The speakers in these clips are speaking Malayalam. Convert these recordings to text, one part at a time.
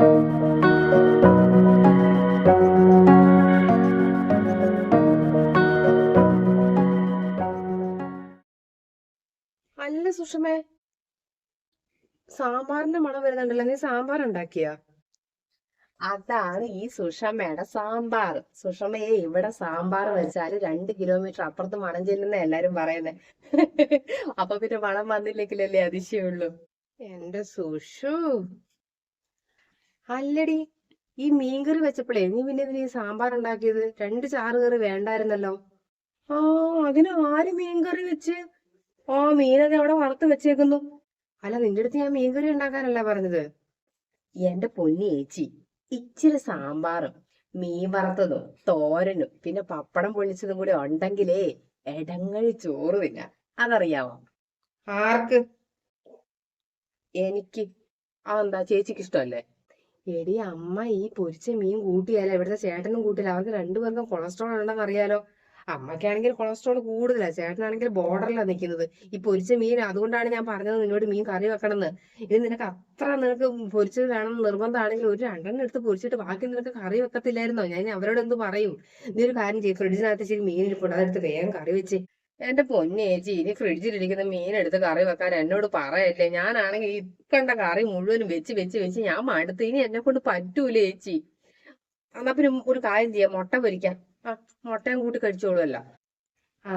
അല്ല സുഷമേ സാമ്പാറിന്റെ മണം വരുന്നുണ്ടല്ലോ നീ സാമ്പാർ ഉണ്ടാക്കിയ? അതാണ് ഈ സുഷമയുടെ സാമ്പാർ. സുഷമയെ ഇവിടെ സാമ്പാർ വെച്ചാൽ രണ്ട് കിലോമീറ്റർ അപ്പുറത്ത് മണം ചെല്ലുന്ന എല്ലാരും പറയുന്നേ. അപ്പൊ പിന്നെ മണം വന്നില്ലെങ്കിലല്ലേ അതിശയുള്ളൂ. എന്റെ സുഷു അല്ലടി ഈ മീൻകറി വെച്ചപ്പോഴേ നീ പിന്നെ ഇതിന് ഈ സാമ്പാർ ഉണ്ടാക്കിയത്? രണ്ട് ചാറ് കറി വേണ്ടായിരുന്നല്ലോ. ആ അതിന് ആര് മീൻകറി വെച്ച്? ആ മീനൊക്കെ അവിടെ വറുത്ത് വെച്ചേക്കുന്നു. അല്ല നിന്റെ അടുത്ത് ഞാൻ മീൻകറി ഉണ്ടാക്കാനല്ല പറഞ്ഞത്. എന്റെ പൊന്നി ഏച്ചി ഇച്ചിരി സാമ്പാറും മീൻ വറുത്തതും തോരനും പിന്നെ പപ്പടം പൊള്ളിച്ചതും കൂടി ഉണ്ടെങ്കിലേ എടങ്ങഴി ചോറ് തിന്നാം. അതറിയാവോ? ആർക്ക്? എനിക്ക്. അതെന്താ ചേച്ചിക്ക് ഇഷ്ടമല്ലേ? എടി അമ്മ ഈ പൊരിച്ച മീൻ കൂട്ടിയാലോ? ഇവിടുത്തെ ചേട്ടനും കൂട്ടില്ല അവർക്ക് രണ്ടുപേർക്കും കൊളസ്ട്രോൾ ഉണ്ടെന്ന് അറിയാലോ? അമ്മയ്ക്കാണെങ്കിൽ കൊളസ്ട്രോൾ കൂടുതലാ. ചേട്ടനാണെങ്കിൽ ബോർഡറിലാണ് നിൽക്കുന്നത് ഈ പൊരിച്ച മീൻ അതുകൊണ്ടാണ് ഞാൻ പറഞ്ഞത് നിന്നോട് മീൻ കറി വെക്കണമെന്ന്. ഇത് നിനക്ക് അത്ര നിനക്ക് പൊരിച്ചത് വേണം നിർബന്ധമാണെങ്കിൽ ഒരു രണ്ടെണ്ണം എടുത്ത് പൊരിച്ചിട്ട് ബാക്കി നിനക്ക് കറി വെക്കത്തില്ലായിരുന്നോ? ഞാൻ അവരോട് എന്ത് പറയും? നീ ഒരു കാര്യം ചെയ്യും. ഫ്രിഡ്ജിനകത്ത് ഇച്ചിരി മീൻ ഇരിപ്പുണ്ട്. അതെടുത്ത് വേഗം കറി വെച്ച് എന്റെ പൊന്നേച്ചി ഇനി ഫ്രിഡ്ജിലിരിക്കുന്ന മീൻ എടുത്ത് കറി വെക്കാൻ എന്നോട് പറയല്ലേ? ഞാനാണെങ്കിൽ ഈ കണ്ട കറി മുഴുവനും വെച്ച് വെച്ച് വെച്ച് ഞാൻ മടുത്ത്. ഇനി എന്നെ കൊണ്ട് പറ്റൂല ചേച്ചി. എന്നാ പിന്നെ ഒരു കാര്യം ചെയ്യാം. മുട്ട പൊരിക്കാം. ആ മുട്ടയും കൂട്ടി കഴിച്ചോളുമല്ലോ ആ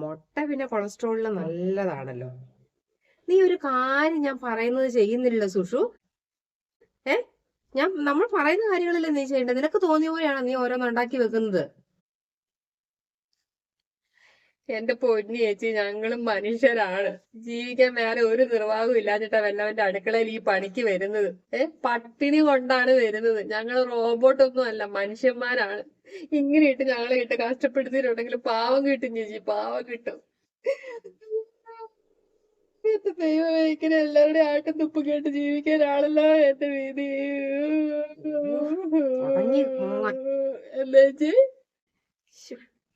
മുട്ട പിന്നെ കൊളസ്ട്രോളിന് നല്ലതാണല്ലോ. നീ ഒരു കാര്യം ഞാൻ പറയുന്നത് ചെയ്യുന്നില്ല സുഷു. ഏ? ഞാൻ നമ്മൾ പറയുന്ന കാര്യങ്ങളല്ലേ നീ ചെയ്യേണ്ടത്? നിനക്ക് തോന്നിയ പോലെയാണോ നീ ഓരോന്ന് ഉണ്ടാക്കി വെക്കുന്നത്? എന്റെ പൊന്നി ചേച്ചി ഞങ്ങളും മനുഷ്യരാണ് ജീവിക്കാൻ വേറെ ഒരു നിർവാഹവും ഇല്ലാഞ്ഞിട്ടാ വല്ലവന്റെ അടുക്കളയിൽ ഈ പണിക്ക് വരുന്നത് ഏ പട്ടിണി കൊണ്ടാണ് വരുന്നത് ഞങ്ങൾ റോബോട്ടൊന്നും അല്ല മനുഷ്യന്മാരാണ് ഇങ്ങനെ ഇട്ട് ഞങ്ങളെ ഇട്ട് കഷ്ടപ്പെടുത്തിയിട്ടുണ്ടെങ്കിൽ പാവം കിട്ടും ചേച്ചി പാവം കിട്ടും എന്റെ ഇങ്ങനെ എല്ലാവരുടെയും ആട്ടും തുപ്പ് കേട്ട് ജീവിക്കാൻ ആളല്ലോ എന്റെ വീതി തുടങ്ങി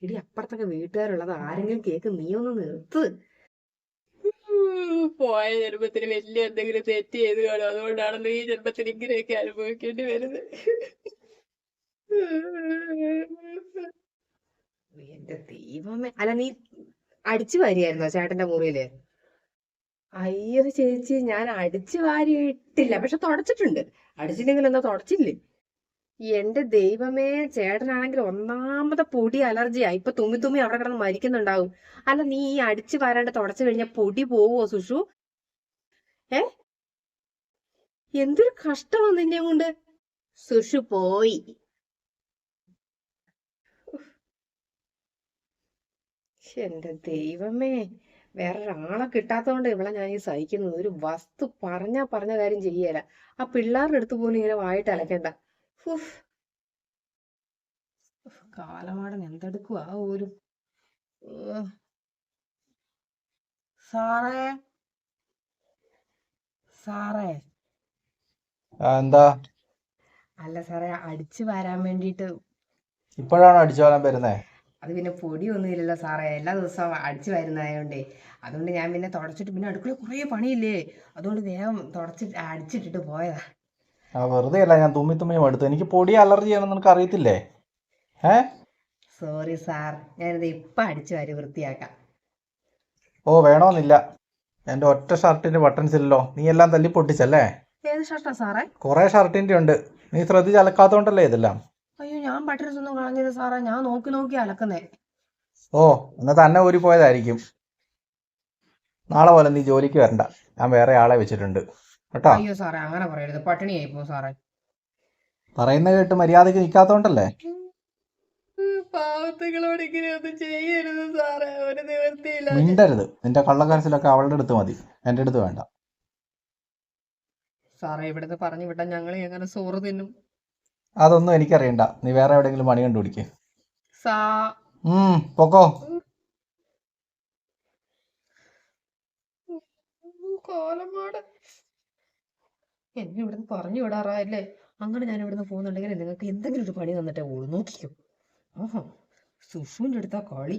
എടി അപ്പുറത്തൊക്കെ വീട്ടുകാരുള്ളത് ആരെങ്കിലും കേക്ക് നീ ഒന്ന് നിർത്ത്. പോയ ജന്മത്തിന് വലിയ എന്തെങ്കിലും തെറ്റ് ചെയ്ത് കാണും. അതുകൊണ്ടാണല്ലോ ഈ ജന്മത്തിൽ ഇങ്ങനെയൊക്കെ അനുഭവിക്കേണ്ടി വരുന്നത്. എന്റെ ദൈവമേ. അല്ല നീ അടിച്ചു വാരിയായിരുന്നോ ചേട്ടന്റെ മുറിയിൽ? അയ്യോ ചേച്ചി ഞാൻ അടിച്ചു വാരിയിട്ടില്ല. പക്ഷെ തുടച്ചിട്ടുണ്ട്. അടിച്ചില്ലെങ്കിൽ എന്താ തുടച്ചില്ലേ? എന്റെ ദൈവമേ ചേട്ടനാണെങ്കിൽ ഒന്നാമത്തെ പൊടി അലർജിയാ. ഇപ്പൊ തുമ്മി തുമ്മി അവിടെ കിടന്ന് മരിക്കുന്നുണ്ടാവും. അല്ല നീ ഈ അടിച്ചു വാരാണ്ട് തുടച്ചു കഴിഞ്ഞാൽ പൊടി പോവോ സുഷു? ഏ? എന്തൊരു കഷ്ടമാ നിന്നെ കൊണ്ട്. സുഷു പോയി. എന്റെ ദൈവമേ. വേറൊരാളെ കിട്ടാത്തതുകൊണ്ട് ഇവിടെ ഞാൻ ഈ സഹിക്കുന്നത്. ഒരു വസ്തു പറഞ്ഞാ പറഞ്ഞ കാര്യം ചെയ്യല. ആ പിള്ളേരുടെ അടുത്ത് പോലും ഇങ്ങനെ വായിട്ട് അലക്കണ്ട. കാലമാടൻ എന്തെടുക്കുവാ ഒരു ഏഹ്. സാറേ. സാറേ. ആ, എന്താ? അല്ല സാറേ അടിച്ചു വരാൻ വേണ്ടിട്ട് ഇപ്പോഴാണ് അടിച്ചു വരാൻ വരുന്നേ? അത് പിന്നെ പൊടി ഒന്നും ഇല്ലല്ലോ സാറേ. എല്ലാ ദിവസവും അടിച്ചു വരുന്നതായോണ്ടേ. അതുകൊണ്ട് ഞാൻ പിന്നെ തുടച്ചിട്ട് പിന്നെ അടുക്കള കുറേ പണിയില്ലേ? അതുകൊണ്ട് വേഗം തുടച്ചിട്ട് അടിച്ചിട്ടിട്ട് പോയതാ. ആ വെറുതെ അല്ല ഞാൻ തുമ്മി തുമ്മി മടുത്തു. എനിക്ക് പൊടി അലർജി ആണെന്ന് നിനക്ക് അറിയത്തില്ലേ? ഏ? സോറി സാർ ഞാനിത് ഇപ്പം അടിച്ചു വാരി വൃത്തിയാക്കാം. ഓ വേണമെന്നില്ല എന്റെ ഒറ്റ ഷർട്ടിന്റെ ബട്ടൺസ് ഇല്ലല്ലോ. നീ എല്ലാം തല്ലി പൊട്ടിച്ചല്ലേ? ഏത് ഷർട്ടാ സാറേ? കുറെ ഷർട്ടിന്റെ ഉണ്ട്. നീ ശ്രദ്ധിച്ച് അലക്കാത്തോണ്ടല്ലേ ഇതെല്ലാം? അയ്യോ ഞാൻ ബട്ടൺസ് ഒന്നും കളഞ്ഞില്ല സാറേ. ഞാൻ നോക്കി നോക്കി അലക്കുന്നേ. ഓ എന്നാ തന്നെ ഊരി പോയതായിരിക്കും നാളെ പോലെ നീ ജോലിക്ക് വരണ്ട. ഞാൻ വേറെ ആളെ വെച്ചിട്ടുണ്ട്. കേട്ടോ അയ്യോ സാറേ അങ്ങനെ പറയരുത് പട്ടിണിയായി പോ സാറേ പറയുന്ന കേട്ട് മര്യാദയ്ക്ക് നിൽക്കാത്തോണ്ടല്ലേ പാവത്തുകളോട് ഇങ്ങനെയൊന്നും ചെയ്യരുത് സാറേ ഒരു നിവൃത്തിയില്ല മിണ്ടരുത് നിന്റെ കള്ളക്കരസിലൊക്കെ അവളുടെ അടുത്ത് മതി എന്റെ അടുത്ത് വേണ്ട സാറേ ഇവിടുന്ന് പറഞ്ഞു വിട്ടാൽ ഞങ്ങൾ എങ്ങനെ സോറ് തിന്നും അതൊന്നും എനിക്കറിയണ്ട നീ വേറെ എവിടെയെങ്കിലും പണി കണ്ടുപിടിക്ക് സാ ഉം പൊക്കോ കോലമാട് എന്നെ ഇവിടുന്ന് പറഞ്ഞു വിടാറായല്ലേ? അങ്ങനെ ഞാൻ ഇവിടുന്ന് പോകുന്നുണ്ടെങ്കിൽ നിങ്ങൾക്ക് എന്തെങ്കിലും ഒരു പണി തന്നിട്ടേ ഉള്ളൂ നോക്കിക്കോ ആഹാ സുഷുവിന്റെ അടുത്താ കളി.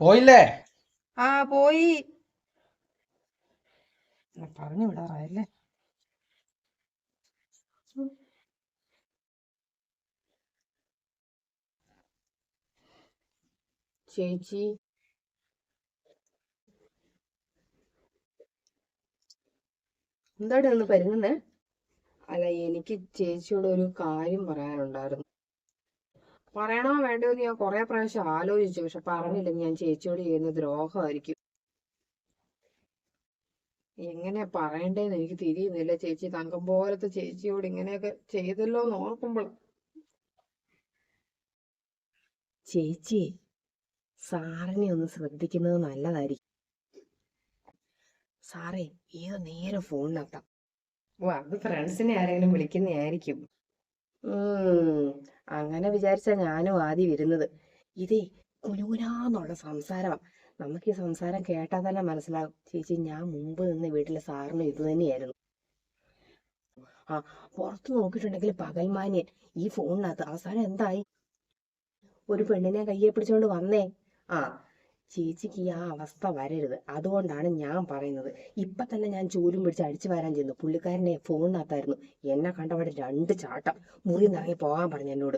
പോയില്ലേ? ആ പോയി. പറഞ്ഞു വിടാറായല്ലേ? ചേച്ചി എന്താടി ഒന്ന് പരുങ്ങുന്നേ അല്ല എനിക്ക് ചേച്ചിയോട് ഒരു കാര്യം പറയാനുണ്ടായിരുന്നു. പറയണോ വേണ്ടോ എന്ന് ഞാൻ കുറെ പ്രാവശ്യം ആലോചിച്ചു പക്ഷെ പറഞ്ഞില്ല. ഞാൻ ചേച്ചിയോട് ചെയ്യുന്ന ദ്രോഹമായിരിക്കും എങ്ങനെ പറയണ്ടേന്ന് എനിക്ക് തിരിയുന്നില്ല. ചേച്ചി തങ്കം പോലത്തെ ചേച്ചിയോട് ഇങ്ങനെയൊക്കെ ചെയ്തല്ലോ എന്ന് ഓർക്കുമ്പോൾ ചേച്ചി സാറിനെ ഒന്ന് ശ്രദ്ധിക്കുന്നത് നല്ലതായിരിക്കും. സാറേ ഏത് നേരെ ഫോണിനകത്താം? ഓ അത് ഫ്രണ്ട്സിനെ ആരെങ്കിലും വിളിക്കുന്നതായിരിക്കും. അങ്ങനെ വിചാരിച്ച ഞാനും ആദ്യം വരുന്നത് ഇതേ കുനുകുനാന്നുള്ള സംസാരമാ നമുക്ക് ഈ സംസാരം കേട്ടാൽ തന്നെ മനസ്സിലാകും. ചേച്ചി ഞാൻ മുമ്പ് നിന്ന് വീട്ടിലെ സാറിന് ഇത് തന്നെയായിരുന്നു. ആ പുറത്ത് നോക്കിയിട്ടുണ്ടെങ്കിൽ പകൽമാന്യൻ ഈ ഫോണിനകത്ത്. അവസാനം എന്തായി? ഒരു പെണ്ണിനെ കയ്യെ പിടിച്ചോണ്ട് വന്നേ. ആ ചേച്ചിക്ക് ഈ ആ അവസ്ഥ വരരുത്. അതുകൊണ്ടാണ് ഞാൻ പറയുന്നത്. ഇപ്പം തന്നെ ഞാൻ ചൂലും പിടിച്ച് അടിച്ചു വരാൻ ചെന്നു. പുള്ളിക്കാരനെ ഫോണിനകത്തായിരുന്നു. എന്നെ കണ്ടവിടെ രണ്ട് ചാട്ടം. മുറി നിറങ്ങി പോകാൻ പറഞ്ഞു എന്നോട്.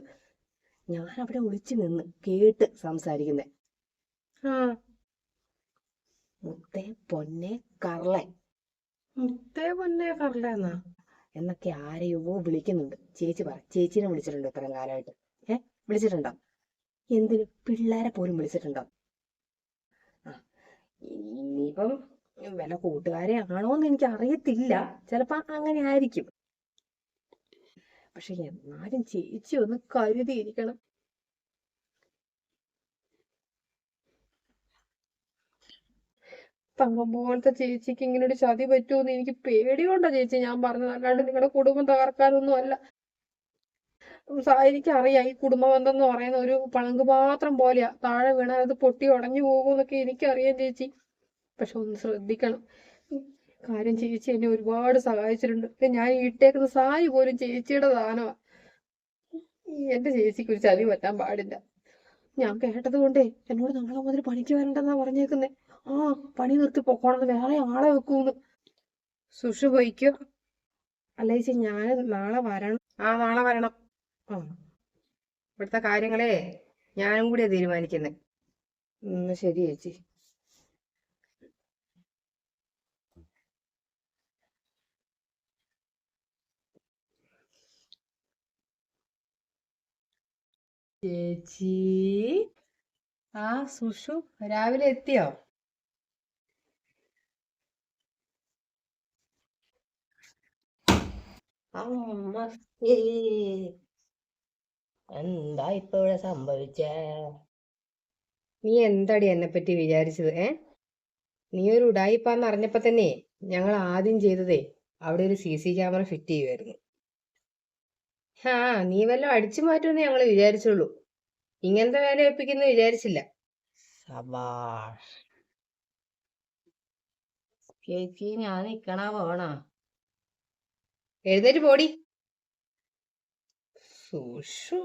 ഞാൻ അവിടെ ഒളിച്ചു നിന്ന് കേട്ട് സംസാരിക്കുന്നേ. ആ. മുത്തേ പൊന്നെ കർളൻ മുത്തേ പൊന്നെ കർള എന്നാ? എന്നൊക്കെ ആരെയോ വിളിക്കുന്നുണ്ട്. ചേച്ചി പറ. ചേച്ചീനെ വിളിച്ചിട്ടുണ്ടോ ഇത്രയും കാലമായിട്ട്? ഏ? വിളിച്ചിട്ടുണ്ടോ? എന്തിന്? പിള്ളേരെ പോലും വിളിച്ചിട്ടുണ്ടോ? ഇനിയിപ്പം വല്ല കൂട്ടുകാരെ ആണോന്ന് എനിക്ക് അറിയത്തില്ല ചിലപ്പോ അങ്ങനെ ആയിരിക്കും പക്ഷെ എന്നാലും ചേച്ചി ഒന്ന് കരുതിയിരിക്കണം. തങ്കം പോലത്തെ ചേച്ചിക്ക് ഇങ്ങനെ ഒരു ചതി പറ്റുമെന്ന് എനിക്ക് പേടിയുണ്ടോ ചേച്ചി? ഞാൻ പറഞ്ഞത് അല്ലാണ്ട് നിങ്ങളുടെ കുടുംബം തകർക്കാനൊന്നും അല്ല. എനിക്കറിയാം ഈ കുടുംബബന്ധം എന്ന് പറയുന്ന ഒരു പളങ്ക് പാത്രം പോലെയാ. താഴെ വീണാൽ അത് പൊട്ടി ഉടഞ്ഞു പോകുമെന്നൊക്കെ എനിക്കറിയാം ചേച്ചി. പക്ഷെ ഒന്ന് ശ്രദ്ധിക്കണം. കാര്യം ചേച്ചി എന്നെ ഒരുപാട് സഹായിച്ചിട്ടുണ്ട്. ഞാൻ ഇട്ടേക്കുന്ന സാരി പോലും ചേച്ചിയുടെ ദാനമാ എന്റെ ചേച്ചിക്ക് ഒരു ചതി പറ്റാൻ പാടില്ല. ഞാൻ കേട്ടത് കൊണ്ടേ എന്നോട് നാളെ മുതൽ പണിക്ക് വരണ്ടെന്നാ പറഞ്ഞേക്കുന്നേ. ആ പണി നിർത്തി പൊക്കോണെന്ന് വേറെ ആളെ വെക്കൂന്ന്. സുഷു പോയിക്കോ. അല്ല ചേച്ചി ഞാൻ നാളെ വരണം. ആ നാളെ വരണം. ഇവിടുത്തെ കാര്യങ്ങളെ ഞാനും കൂടിയാ തീരുമാനിക്കുന്നത് എന്നാ ശരി ചേച്ചി. ചേച്ചി ആ സുഷു രാവിലെ എത്തിയോ? അമ്മ. എന്താ ഇപ്പൊ ഇവിടെ സംഭവിച്ചേ? നീ എന്താടി എന്നെ പറ്റി വിചാരിച്ചത് ഏ? നീ ഒരു ഉടായിപ്പാന്ന് അറിഞ്ഞപ്പോ തന്നെ ഞങ്ങൾ ആദ്യം ചെയ്തതേ അവിടെ ഒരു സി സി ക്യാമറ ഫിറ്റ് ചെയ്യുമായിരുന്നു ആ നീ വല്ലതും അടിച്ചു മാറ്റുമെന്ന് ഞങ്ങൾ വിചാരിച്ചുള്ളൂ. ഇങ്ങനത്തെ വേല ഏൽപ്പിക്കുന്നു വിചാരിച്ചില്ല. സബാഷ്. ചേച്ചി ഞാൻ നിക്കണാ പോണ. എഴുന്നേറ്റ് പോടി. സുഷു.